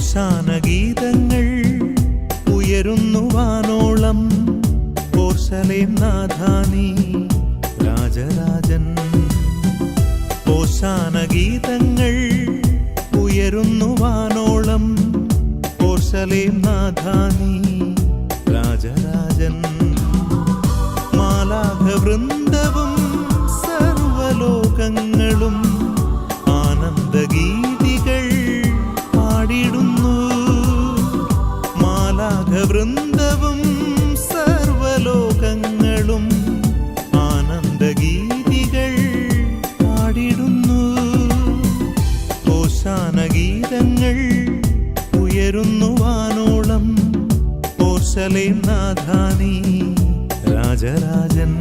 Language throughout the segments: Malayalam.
ഓശാന ഗീതങ്ങൾ ഉയരുന്നു വാനോളം ഓർശലേം നാഥാനി രാജരാജൻ. ഓശാന ഗീതങ്ങൾ ഉയരുന്നു വാനോളം ഓർശലേം നാഥാനി രാജരാജൻ. മാലാഘ വൃന്ദവും ആനന്ദവും സർവലോകങ്ങളും ആനന്ദഗീതികൾ പാടിടുന്നു. ഓശാനഗീതങ്ങൾ ഉയരുന്നു വാനോളം ഓർശലേം നാഥാനി രാജരാജൻ.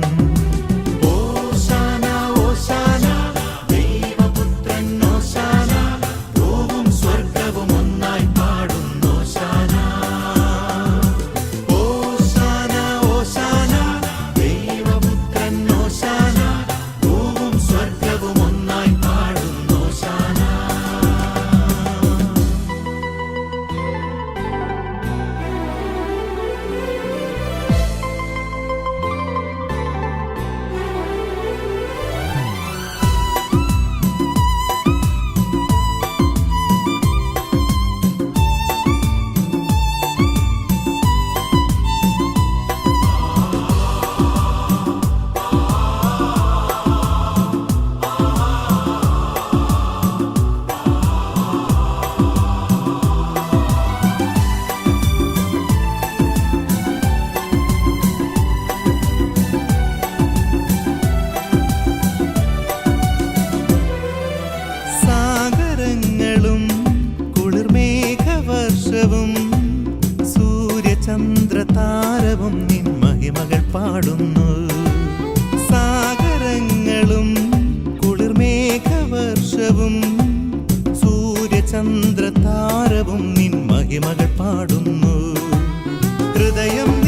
ലോകവും സൂര്യചന്ദ്ര താരവും നിൻ പാടുന്നു. സാഗരങ്ങളും കുളിർമേഘവർഷവും സൂര്യചന്ദ്ര താരവും നിൻ പാടുന്നു. ഹൃദയം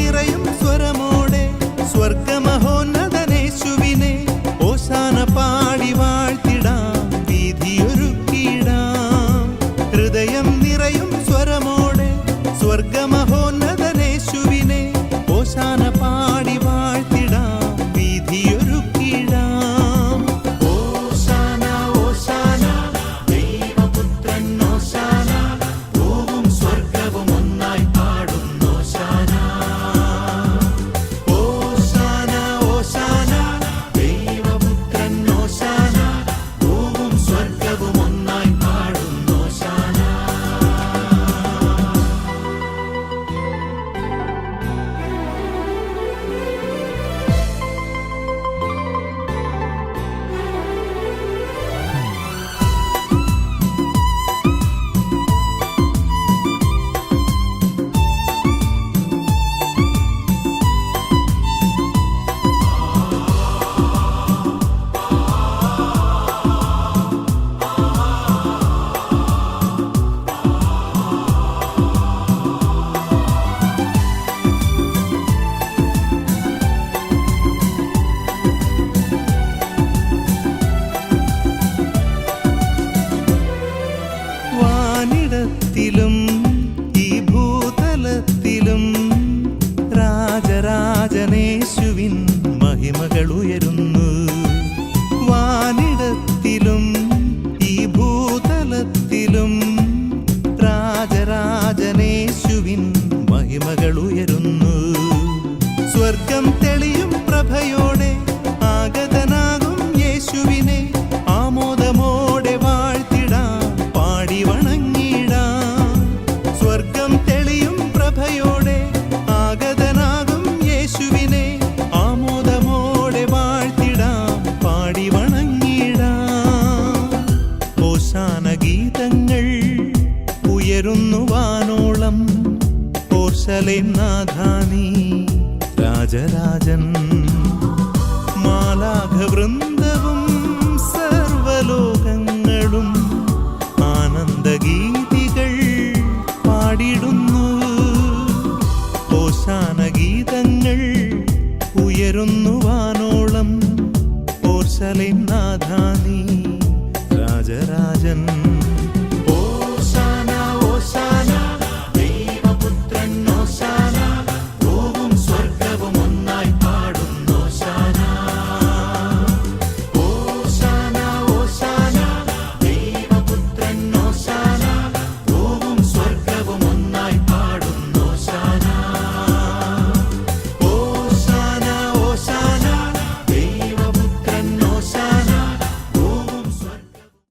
എരുശലേം നാഥാനി രാജരാജൻ. മാലാഘവൃന്ദവും സർവലോകങ്ങളും ആനന്ദഗീതികൾ പാടിടുന്നു. ഓശാന ഗീതങ്ങൾ ഉയരുന്നു വാനോളം ഓർശലേം നാഥാനി രാജരാജൻ.